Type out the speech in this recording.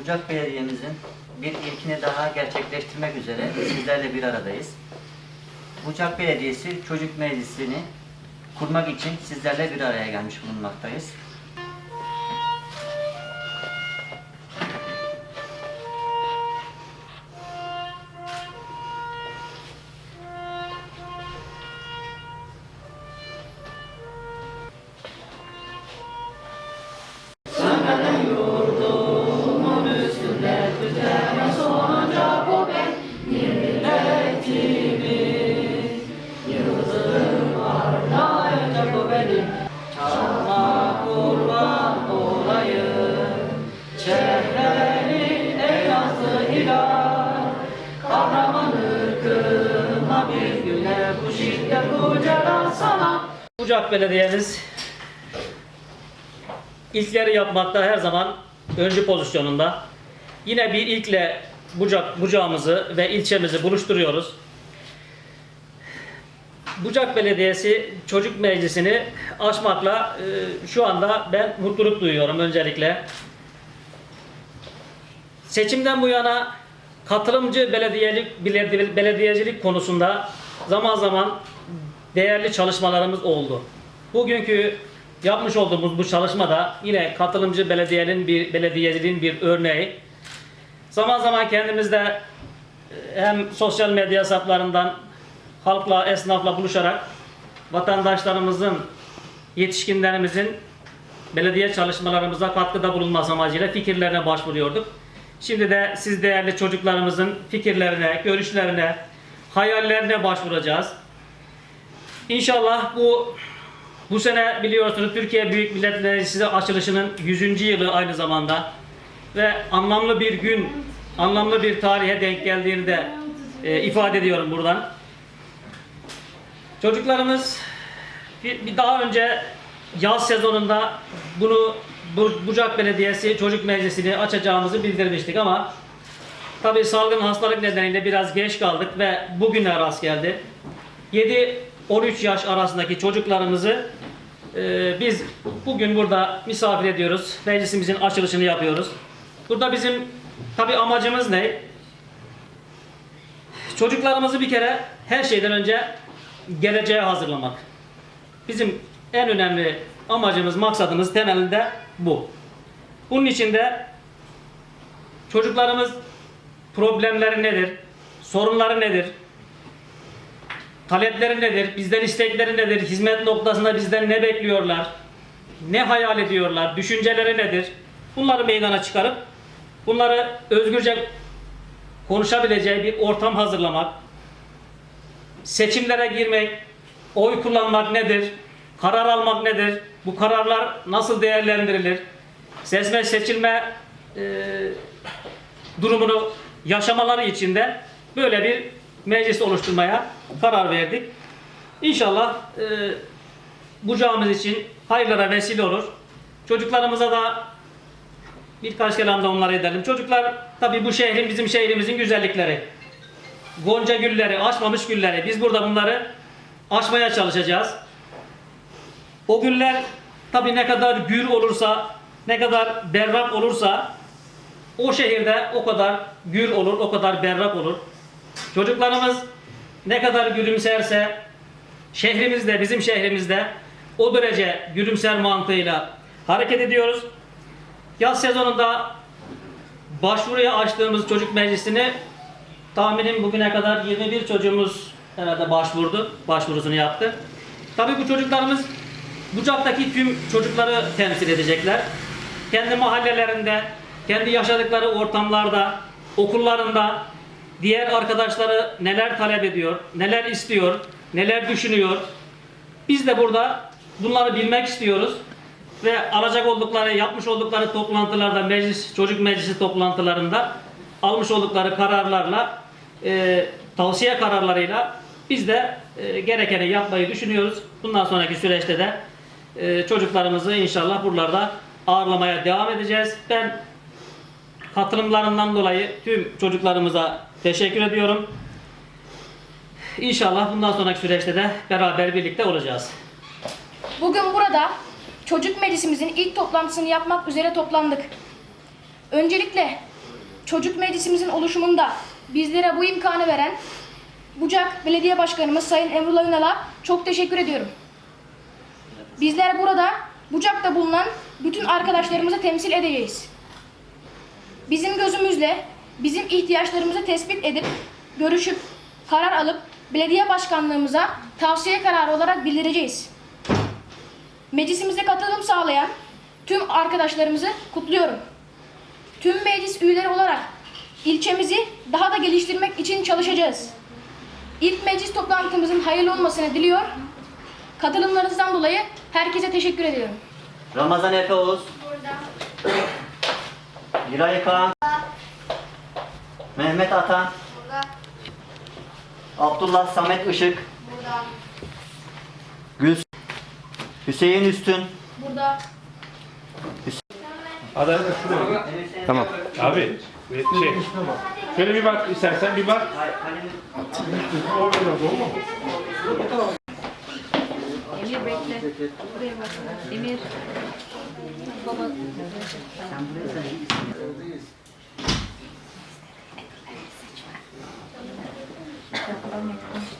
Bucak Belediye'mizin bir ilkini daha gerçekleştirmek üzere sizlerle bir aradayız. Bucak Belediyesi Çocuk Meclisi'ni kurmak için sizlerle bir araya gelmiş bulunmaktayız. Sana Bucak Belediye'miz ilkleri yapmakta her zaman öncü pozisyonunda. Yine bir ilkle Bucak, Bucağımızı ve ilçemizi buluşturuyoruz. Bucak Belediyesi Çocuk Meclisi'ni açmakla e, şu anda ben mutluluk duyuyorum öncelikle. Seçimden bu yana katılımcı belediyelik, belediye- belediyecilik konusunda zaman zaman değerli çalışmalarımız oldu. Bugünkü yapmış olduğumuz bu çalışmada yine katılımcı belediyenin bir belediyeciliğin bir örneği. Zaman zaman kendimizde e, hem sosyal medya hesaplarından halkla, esnafla buluşarak vatandaşlarımızın, yetişkinlerimizin belediye çalışmalarımıza katkıda bulunması amacıyla fikirlerine başvuruyorduk. Şimdi de siz değerli çocuklarımızın fikirlerine, görüşlerine, hayallerine başvuracağız. İnşallah bu bu sene biliyorsunuz Türkiye Büyük Millet Meclisi açılışının 100. yılı aynı zamanda ve anlamlı bir gün, anlamlı bir tarihe denk geldiğini de e, ifade ediyorum buradan. Çocuklarımız bir, bir daha önce yaz sezonunda bunu Bu- Bucak Belediyesi Çocuk Meclisi'ni açacağımızı bildirmiştik ama tabii salgın hastalık nedeniyle biraz geç kaldık ve bugüne rast geldi. 7-13 yaş arasındaki çocuklarımızı e, biz bugün burada misafir ediyoruz. Meclisimizin açılışını yapıyoruz. Burada bizim tabii amacımız ne? Çocuklarımızı bir kere her şeyden önce geleceğe hazırlamak. Bizim en önemli amacımız, maksadımız temelinde bu. Bunun için de çocuklarımız problemleri nedir? Sorunları nedir? Talepleri nedir? Bizden istekleri nedir? Hizmet noktasında bizden ne bekliyorlar? Ne hayal ediyorlar? Düşünceleri nedir? Bunları meydana çıkarıp bunları özgürce konuşabileceği bir ortam hazırlamak, seçimlere girmek, oy kullanmak nedir? Karar almak nedir? Bu kararlar nasıl değerlendirilir? Seçme seçilme e, durumunu yaşamaları için de böyle bir meclis oluşturmaya karar verdik. İnşallah e, bucağımız için hayırlara vesile olur. Çocuklarımıza da birkaç kelam da onlara edelim. Çocuklar tabii bu şehrin bizim şehrimizin güzellikleri. Gonca gülleri, açmamış gülleri. Biz burada bunları açmaya çalışacağız. O güller tabii ne kadar gür olursa, ne kadar berrak olursa o şehirde o kadar gür olur, o kadar berrak olur. Çocuklarımız ne kadar gülümserse şehrimizde, bizim şehrimizde o derece gülümser mantığıyla hareket ediyoruz. Yaz sezonunda başvuruya açtığımız çocuk meclisini tahminim bugüne kadar 21 çocuğumuz herhalde başvurdu, başvurusunu yaptı. Tabii bu çocuklarımız Bucak'taki tüm çocukları temsil edecekler. Kendi mahallelerinde, kendi yaşadıkları ortamlarda, okullarında diğer arkadaşları neler talep ediyor, neler istiyor, neler düşünüyor. Biz de burada bunları bilmek istiyoruz ve alacak oldukları, yapmış oldukları toplantılarda, meclis, çocuk meclisi toplantılarında almış oldukları kararlarla, e, tavsiye kararlarıyla biz de e, gerekeni yapmayı düşünüyoruz. Bundan sonraki süreçte de e, çocuklarımızı inşallah buralarda ağırlamaya devam edeceğiz. Ben katılımlarından dolayı tüm çocuklarımıza teşekkür ediyorum. İnşallah bundan sonraki süreçte de beraber birlikte olacağız. Bugün burada çocuk meclisimizin ilk toplantısını yapmak üzere toplandık. Öncelikle çocuk meclisimizin oluşumunda bizlere bu imkanı veren Bucak Belediye Başkanımız Sayın Emrullah Ünal'a çok teşekkür ediyorum. Bizler burada Bucak'ta bulunan bütün arkadaşlarımızı temsil edeceğiz. Bizim gözümüzle bizim ihtiyaçlarımızı tespit edip, görüşüp, karar alıp belediye başkanlığımıza tavsiye kararı olarak bildireceğiz. Meclisimize katılım sağlayan tüm arkadaşlarımızı kutluyorum. Tüm meclis üyeleri olarak ilçemizi daha da geliştirmek için çalışacağız. İlk meclis toplantımızın hayırlı olmasını diliyor. Katılımlarınızdan dolayı herkese teşekkür ediyorum. Ramazan Efe Oğuz. Giray Kaan. Mehmet Atan. Abdullah Samet Işık. Gül. Hüseyin Üstün. Burada Hadi hadi şuraya. Tamam. Abi şey, şöyle bir bak istersen bir bak. Emir bekle. Buraya bak. Emir. Baba. 我懂你了